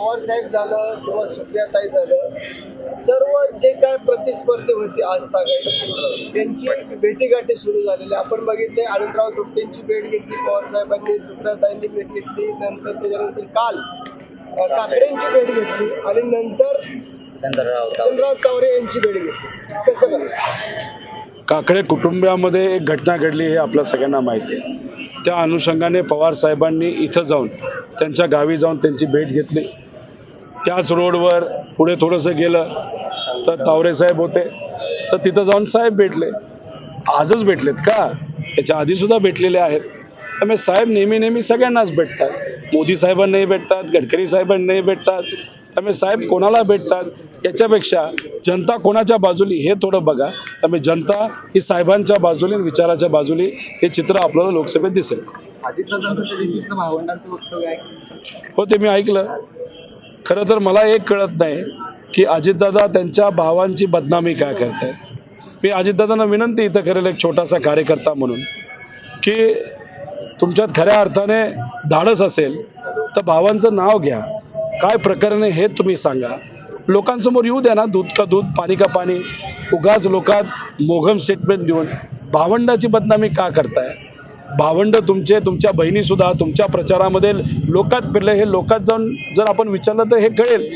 पवार साहेब झालं किंवा सुप्रियाताई झालं सर्व जे काय प्रतिस्पर्धी होते आजतागायत त्यांची भेटीगाठी सुरू झालेली. आपण बघितले अनंतराव थोपटेंची भेट घेतली पवार साहेबांनी सुप्रियाताईंनी भेट घेतली नंतर त्याच्यानंतर काल काकडेंची भेट घेतली आणि नंतर चंद्रराव चंद्रराव तावरे यांची भेट घेतली. कसं बघा काकडे कुटुंबियामध्ये एक घटना घडली हे आपल्या सगळ्यांना माहिती आहे. त्या अनुषंगाने पवार साहेबांनी इथं जाऊन त्यांच्या गावी जाऊन त्यांची भेट घेतली. त्याच रोडवर पुढे थोडंसं गेलं तर तावरे साहेब होते. तर तिथं जाऊन साहेब भेटले. आजच भेटलेत का? त्याच्या आधी सुद्धा भेटलेले आहेत. त्यामुळे साहेब नेहमी नेहमी सगळ्यांनाच भेटतात. मोदी साहेबांनाही भेटतात गडकरी साहेबांनाही भेटतात. त्यामुळे साहेब कोणाला भेटतात? याच्यापेक्षा जनता कोणाच्या बाजूली? हे थोडं बघा. त्यामुळे जनता ही साहेबांच्या बाजूने आणि विचाराच्या बाजूली हे चित्र आपल्याला लोकसभेत दिसेल. हो ते मी ऐकलं. खरं तर मला एक कळत नाही की अजितदादा त्यांच्या भावांची बदनामी काय करत आहे मी अजितदादांना विनंती इथं करेल एक छोटासा कार्यकर्ता म्हणून की तुमच्यात खऱ्या अर्थाने धाडस असेल तर भावांचं नाव घ्या. काय प्रकरण आहे हे तुम्ही सांगा. लोकांसमोर येऊ द्या ना दूध का दूध पाणी का पाणी. उगाच लोकात मोघम स्टेटमेंट देऊन भावंडाची बदनामी का करताय? भावंड तुमचे तुमच्या बहिणी सुद्धा तुमच्या प्रचारामध्ये लोकात फिरले हे लोकात जाऊन जर आपण विचारलं तर हे कळेल.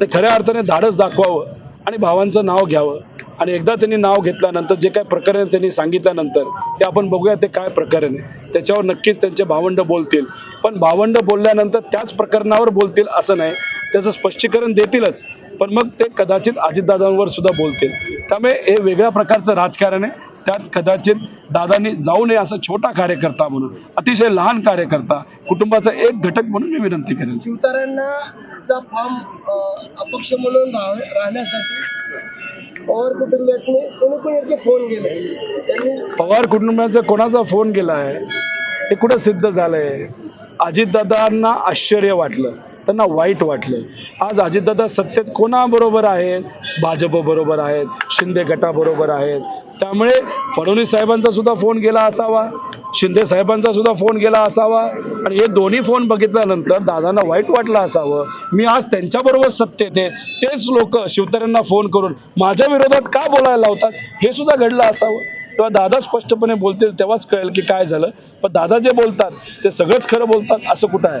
तर खऱ्या अर्थाने धाडस दाखवावं आणि भावांचं नाव घ्यावं. आणि एकदा त्यांनी नाव घेतल्यानंतर जे काय प्रकरण त्यांनी सांगितल्यानंतर ते आपण बघूया ते काय प्रकरण आहे. त्याच्यावर नक्कीच त्यांचे भावंड बोलतील. पण भावंड बोलल्यानंतर त्याच प्रकरणावर बोलतील असं नाही. त्याचं स्पष्टीकरण देतीलच. पण मग ते कदाचित अजितदादांवर सुद्धा बोलतील. त्यामुळे हे वेगळ्या प्रकारचं राजकारण आहे. त्यात कदाचित दादांनी जाऊ नये असं छोटा कार्यकर्ता म्हणून अतिशय लहान कार्यकर्ता कुटुंबाचा एक घटक म्हणून मी विनंती करेन. शिवतारांना फॉर्म अपक्ष म्हणून राह- राहण्यासाठी पवार कोणी फोन त्यांनी पवार कुटुंबाचा कोणाचा फोन गेला आहे हे कुठं सिद्ध झालंय? अजितदादांना आश्चर्य वाटलं त्यांना वाईट वाटलं. आज अजितदादा सत्तेत कोणाबरोबर आहेत? भाजपबरोबर आहेत शिंदे गटाबरोबर आहेत. त्यामुळे फडणवीस साहेबांचा सुद्धा फोन गेला असावा शिंदे साहेबांचा सुद्धा फोन गेला असावा. आणि हे दोन्ही फोन बघितल्यानंतर दादांना वाईट वाटलं असावं. मी आज त्यांच्याबरोबर सत्तेत आहे तेच लोक शिवतऱ्यांना फोन करून माझ्या विरोधात का बोलायला लावतात? हे सुद्धा घडलं असावं. तेव्हा दादा स्पष्टपणे बोलतील तेव्हाच कळेल की काय झालं. पण दादा जे बोलतात ते सगळंच खरं बोलतात असं कुठं आहे?